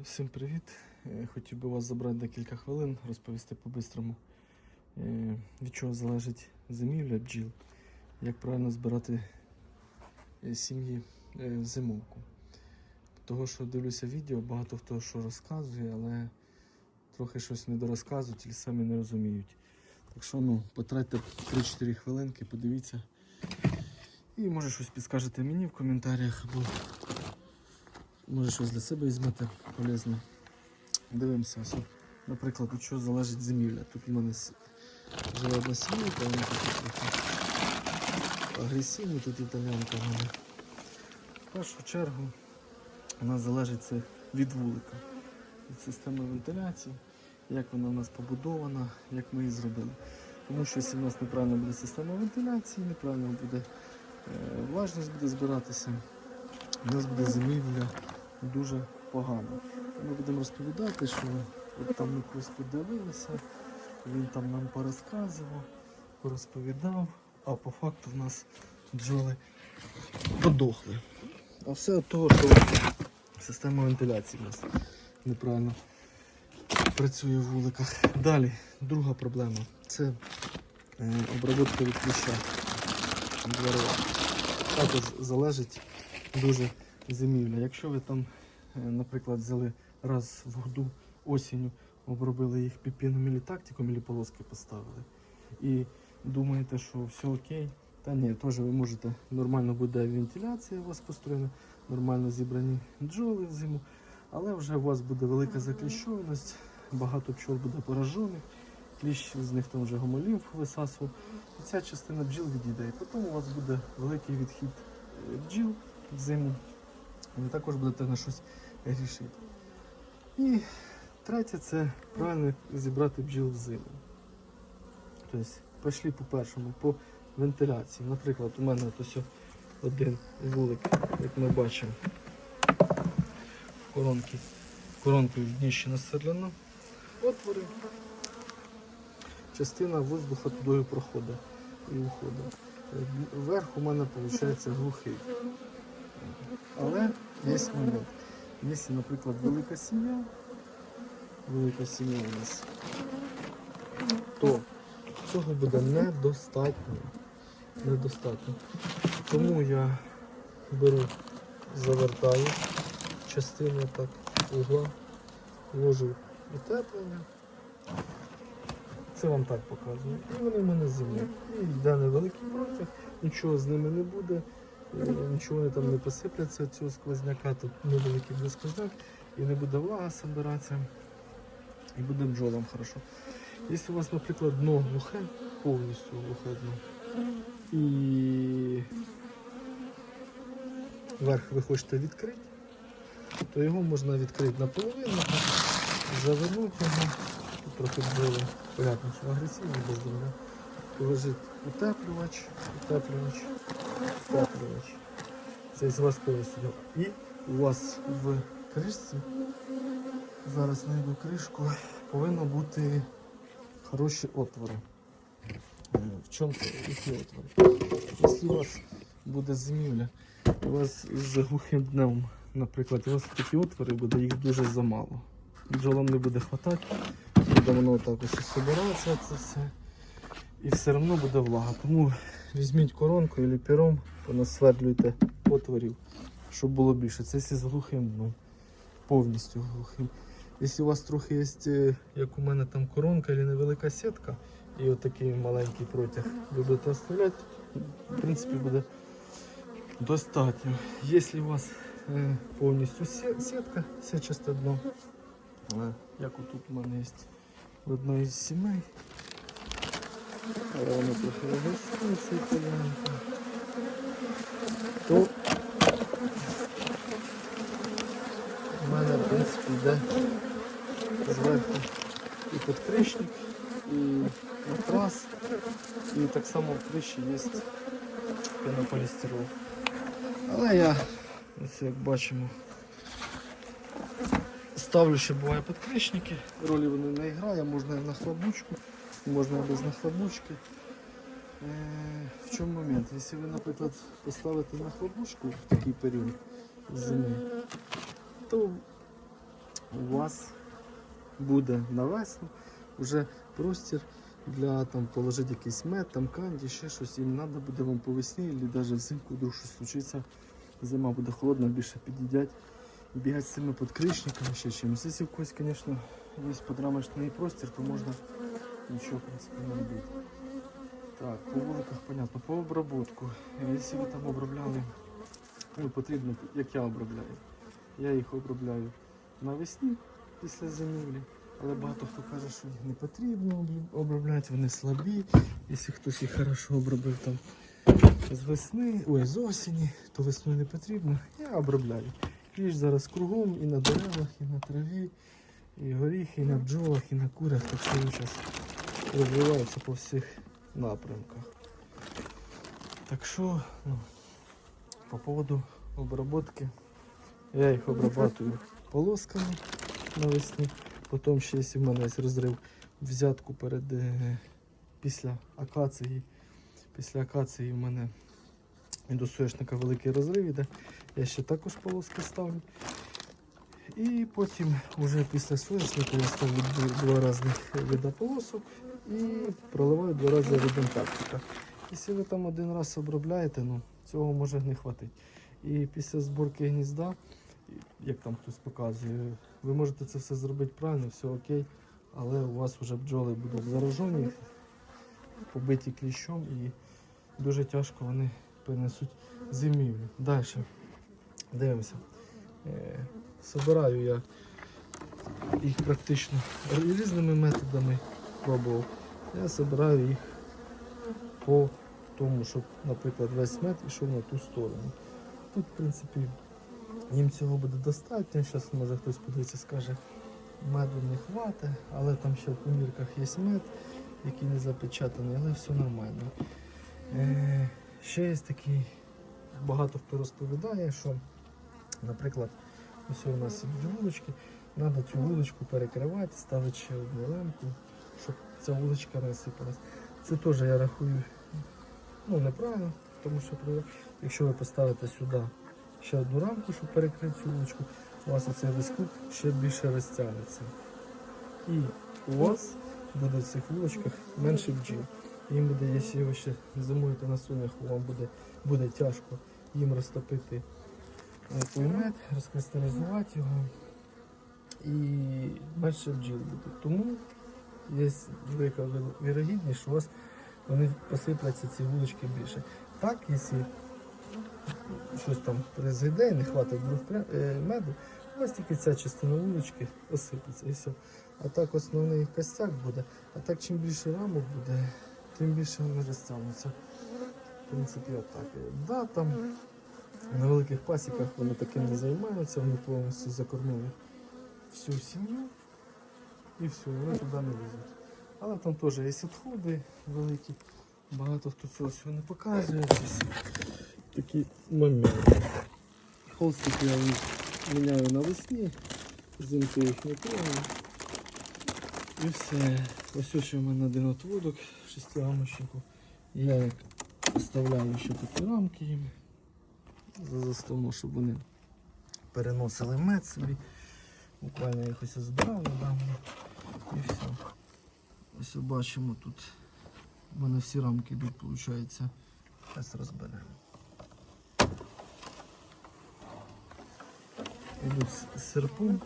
Всім привіт! Е, Хотів би вас забрати декілька хвилин, розповісти по-бистрому, е, від чого залежить зимівля бджіл, як правильно збирати е, сім'ї зимовку. Того, що дивлюся відео, багато хто що розказує, але трохи щось не дорозказують і самі не розуміють. Так що ну, потратьте 3-4 хвилинки, подивіться. І може щось підскажете мені в коментарях, або може щось для себе візьмете полезне. Дивимося, ось, наприклад, від чого залежить зимівля. Тут у мене живе одна сімейка, вона така трохи агресивна, тут італянка вона. В першу чергу вона залежить це від вулика, від системи вентиляції, як вона у нас побудована, як ми її зробили. Тому що якщо в нас неправильно буде система вентиляції, неправильно буде е, влажність буде збиратися, у нас буде зимівля дуже погано. Ми будемо розповідати, що от там ми когось подивилися, він там нам порозказував, порозповідав, а по факту в нас бджоли подохли. А все від того, що система вентиляції в нас неправильно працює в вуликах. Далі, друга проблема це е, обробка від кліща дверова. Також залежить дуже зимівля. Якщо ви там, наприклад, взяли раз в году осінню, обробили їх піпіном или тактиком, или полоски поставили, і думаєте, що все окей, та ні, теж ви можете, нормально буде вентиляція у вас построєна, нормально зібрані бджоли в зиму, але вже у вас буде велика закліщованість, багато пчол буде поражених, кліщ з них там вже гомолімф висасував, і ця частина бджіл відійде. І потім у вас буде великий відхід е, бджіл в зиму. Ви також будете на щось рішити. І третє це правильно зібрати бджіл в зиму. Тобто, пішли по першому, по вентиляції. Наприклад, у мене ось один вулик, як ми бачимо, коронки. Коронкою в дні ще. Отвори. Частина воздуха туди проходить і уходить. Верх у мене виходить глухий. Але є момент. Якщо, наприклад, велика сім'я, велика сім'я у нас, то цього буде недостатньо. Недостатньо. Тому я беру, завертаю частину так угла, ложу утеплення. Це вам так показую. І вони в мене зимують. І йде невеликий протяг, нічого з ними не буде. Нічого вони там не посипляться цього сквозняка, тут невеликий буде сквозняк, і не буде влага собиратися, і буде бджолам хорошо. Якщо у вас, наприклад, дно глухе, повністю глухе дно, і верх ви хочете відкрити, то його можна відкрити наполовину, завернути його, тут трохи бджоли, понятно, що агресивні, без земля. Положить утеплювач, утеплювач, утеплювач. Це з вас повністю. І у вас в кришці, зараз знайду кришку, повинно бути хороші отвори. Е, В чому які отвори? Якщо у вас буде зимівля, у вас з глухим днем, наприклад, у вас такі отвори буде, їх дуже замало. Бджолам не буде хватати, буде воно так ось собиратися це все. І все одно буде влага. Тому візьміть коронку або пером, понасвердлюйте отворів, щоб було більше. Це якщо з глухим дном, повністю глухим. Якщо у вас трохи є, е, як у мене там коронка або невелика сітка, і отакий маленький протяг будете оставляти, в принципі буде достатньо. Якщо у вас е, повністю сітка, сетчасте дно, як отут у мене є в одної з сімей, але воно трохи розрисується італянка, то у мене, в принципі, йде зверху і підкришник, і матрас, і так само в криші є пенополістирол. Але я, ось як бачимо, ставлю ще буває підкришники, ролі вони не грає, можна на хлопучку, можна без нахлобучки. Е, В чому момент? Якщо ви, наприклад, поставите на хлопушку в такий період зими, то у вас буде навесно вже простір для там положити якийсь мед, там канді, ще щось. І треба буде вам по весні, або навіть взимку вдруг щось случиться. Зима буде холодна, більше під'їдять. Бігати з цими підкришниками ще чимось. Якщо в когось, звісно, є подрамочний простір, то можна нічого, в принципі, не робити. Так, по вуликах понятно, по обробку. Якщо ви там обробляли, ну потрібно, як я обробляю. Я їх обробляю навесні після зимівлі, але багато хто каже, що їх не потрібно обробляти, вони слабі. Якщо хтось їх хорошо обробив там з весни, ой, з осені, то весною не потрібно. Я обробляю. Кліщ зараз кругом і на деревах, і на траві, і горіхи, і на бджолах, і на курях, так що зараз розвивається по всіх напрямках. Так що, ну, по поводу обработки, я їх обрабатую полосками навесні. Потім ще якщо в мене є розрив взятку перед е, після акації. Після акації в мене до соняшника великий розрив іде. Я ще також полоски ставлю. І потім вже після соняшника я ставлю два різних вида полосок і проливаю два рази від антарктика. Якщо ви там один раз обробляєте, ну цього може не хватить. І після зборки гнізда, як там хтось показує, ви можете це все зробити правильно, все окей, але у вас вже бджоли будуть заражені, побиті кліщом і дуже тяжко вони перенесуть зимівлю. Далі. Дивимося. Е, Собираю я їх практично різними методами пробував. Я збираю їх по тому, щоб, наприклад, весь мед йшов на ту сторону. Тут, в принципі, їм цього буде достатньо. Зараз може хтось подивиться, скаже, меду не хватить, але там ще в помірках є мед, який не запечатаний, але все нормально. Е, ще є такий, багато хто розповідає, що, наприклад, ось у нас ідуть вулички, треба цю вуличку перекривати, ставити ще одну лампу, щоб ця вуличка не сипалась. Це теж я рахую ну, неправильно, тому що якщо ви поставите сюди ще одну рамку, щоб перекрити цю вуличку, у вас оцей весь ще більше розтягнеться. І у вас буде в цих вуличках менше бджіл. Їм буде, якщо ви ще зимуєте на соняху, вам буде, буде тяжко їм розтопити е, розкристалізувати його і менше бджіл буде. Тому є велика вірогідність, що у вас вони посипляться ці вулички більше. Так, якщо щось там произойде і не хватить е, меду, у вас тільки ця частина вулички осипеться і все. А так основний костяк буде. А так чим більше рамок буде, тим більше вони розтягнуться. В принципі, отак. Да, там на великих пасіках вони таким не займаються, вони повністю закормили всю сім'ю і все, вони туди не лізуть. Але там теж є відходи великі. Багато хто цього всього не показує. Такі моменти. Холстики я міняю навесні, взимку їх не трогаю. І все. Ось ще в мене один отводок шестирамочнику. Я як вставляю ще такі рамки їм за заставну, щоб вони переносили мед собі. Буквально їх ось збирав недавно. І все. Ось бачимо тут. У мене всі рамки йдуть, виходить. Зараз розберемо. Йдуть з- з серпом.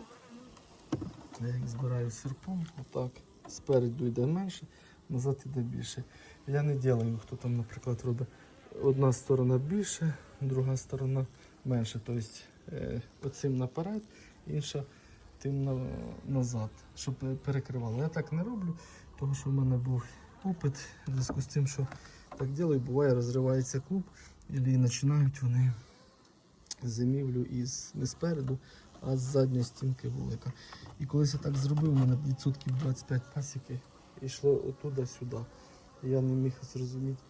Я їх збираю серпом, отак. Спереду йде менше, назад йде більше. Я не ділаю, хто там, наприклад, робить одна сторона більше, друга сторона менше. Тобто е, оцим наперед, інша тим на, назад, щоб перекривало. Я так не роблю, тому що в мене був опит в зв'язку з тим, що так ділаю, буває, розривається клуб, і починають вони зимівлю із не спереду, а з задньої стінки вулика. І колись я так зробив, у мене відсотків 25 пасіки йшло оттуда сюди. Я не міг зрозуміти,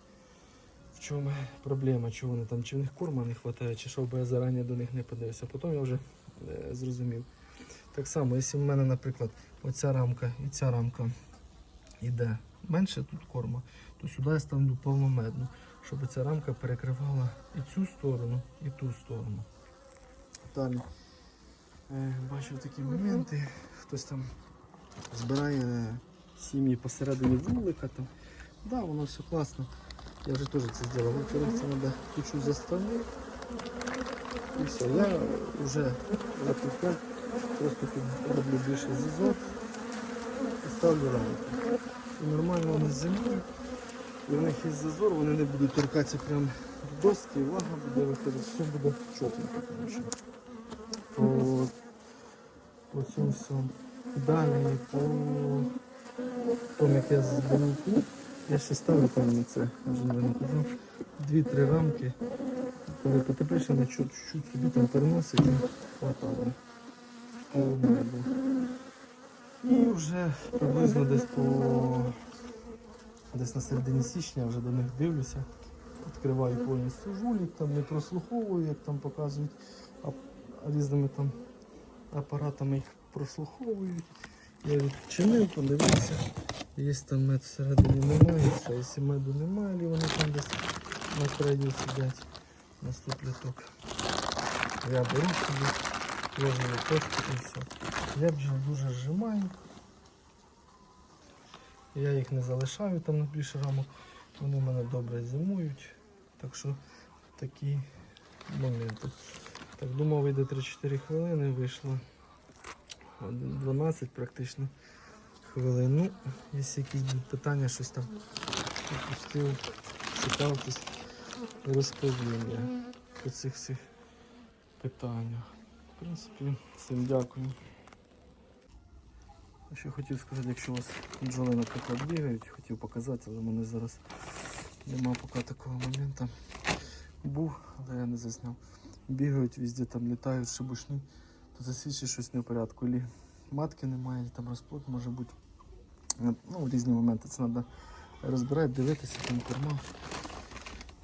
в чому проблема, чи вони там, чи в них корма не вистачає, чи що, бо я зарані до них не подивився. Потім я вже е, зрозумів. Так само, якщо в мене, наприклад, оця рамка і ця рамка йде менше тут корма, то сюди я ставлю повномедну, щоб ця рамка перекривала і цю сторону, і ту сторону. Далі. Е, Бачив такі моменти. Хтось там збирає сім'ї посередині вулика. Там. Да, воно все класно. Я вже теж це зробив. Во-первых, це треба чуть-чуть заставити. І все. Я вже 5 просто тут роблю більше зазор і ставлю рамки. І нормально вони зимують. І в них є зазор, вони не будуть торкатися прям до доски, влага буде виходити, все буде коротше. По, по цьому всьому. Далі по тому, як я зберу клуб, я ще ставлю там на це, вже не казав, дві-три рамки. Коли потепліше, на чуть-чуть собі там переносить і хватало. Повно. І вже приблизно десь по десь на середині січня вже до них дивлюся. Відкриваю повністю жулік, там не прослуховую, як там показують, а різними там апаратами їх прослуховують. Я відчинив, подивився. Є там мед всередині немає, все, якщо меду немає, або вони там десь на краю сидять на ступляток. Я беру собі, ложу точку і все. Я бджіл дуже зжимаю. Я їх не залишаю там на більше рамок. Вони в мене добре зимують. Так що такі моменти. Так, думав, вийде 3-4 хвилини, вийшло 12 практично хвилин. Ну, якщо якісь питання, щось там пропустив, цікавтесь, розповім я по цих всіх питаннях. В принципі, всім дякую. Ще хотів сказати, якщо у вас бджоли, наприклад, бігають, хотів показати, але в мене зараз нема поки такого моменту. Був, але я не засняв. Бігають, везде там літають, шебушні, то це свідчить щось не в порядку. Ілі матки немає, ілі там розплод може бути. Ну, в різні моменти це треба розбирати, дивитися, там корма.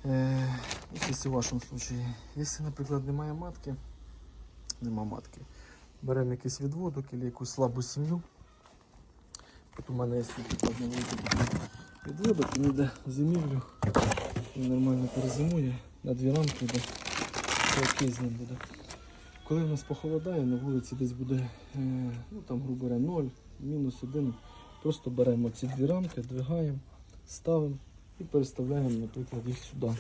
Е, якщо в вашому випадку. Якщо, наприклад, немає матки, нема матки, беремо якийсь відводок або якусь слабу сім'ю. От у мене є невеликий відводок, він йде в зимівлю, він нормально перезимує, на дві рамки йде, окей з ним буде. Коли в нас похолодає, на вулиці десь буде, е, ну там, грубо говоря, 0, мінус 1, просто беремо ці дві рамки, двигаємо, ставимо і переставляємо, наприклад, їх сюди.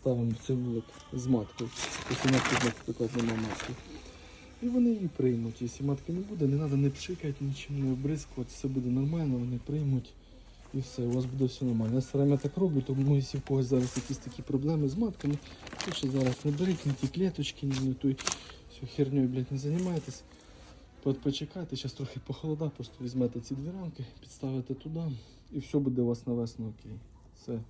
Ставимо цей з маткою. Якщо матки, наприклад, немає матки. І вони її приймуть. Якщо матки не буде, не треба не пшикати, нічим не обризкувати, все буде нормально, вони приймуть і все, у вас буде все нормально. Я все так роблю, тому якщо в когось зараз якісь такі проблеми з матками, то що зараз не беріть ні ті клеточки, ні той всю херню, блядь, не займайтесь. Почекайте, зараз трохи похолода, просто візьмете ці дві рамки, підставите туди і все буде у вас на весну окей. Все.